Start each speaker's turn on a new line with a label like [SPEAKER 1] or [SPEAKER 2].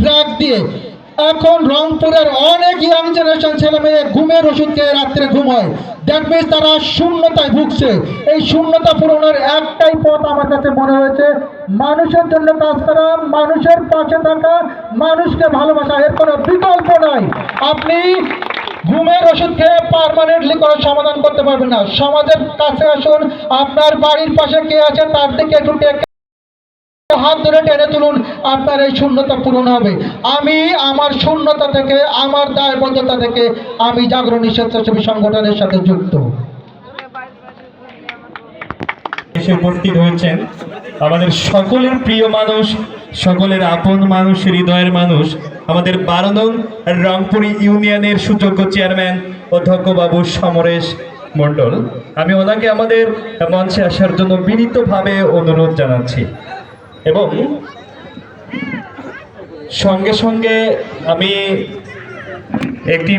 [SPEAKER 1] Drug দিয়ে। এখন রংপুরের অনেক ইয়াং জেনারেশন ছেলে মেয়ে ঘুমের ওষুধ খেয়ে রাত্রে ঘুম হয়। দ্যাট মিনস তারা শূন্যতায় ভুগছে। এই শূন্যতা পূরণের একটাই পথ আমার কাছে মনে হয়েছে, মানুষের জন্য কাজ করা, মানুষের পাশে থাকা, মানুষকে ভালোবাসা। এর কোনো বিকল্প নাই। আপনি ঘুমের ওষুধ খেয়ে পারমানেন্টলি কোনো সমাধান করতে পারবেন না। সমাজের কাছে আসুন, আপনার বাড়ির পাশে কে আছে, তার দিকে একটু হাত ধরে টেনে তুলুন, আপনার এই শূন্যতা পূরণ হবে। আমি আমার শূন্যতা থেকে, আমার দায়বদ্ধতা থেকে আমি জাগরণী স্বেচ্ছাসেবী সংগঠনের সাথে যুক্ত।
[SPEAKER 2] উপস্থিত হয়েছেন আমাদের সকলের প্রিয় মানুষ, সকলের আপন মানুষ, হৃদয়ের মানুষ, আমাদের বারো নং রংপুরি ইউনিয়নের সুযোগ্য চেয়ারম্যান অধ্যক্ষ বাবু সমরেশ মণ্ডল। আমি ওনাকে আমাদের মঞ্চে আসার জন্য বিনীতভাবে অনুরোধ জানাচ্ছি। এবং সঙ্গে সঙ্গে আমি একটি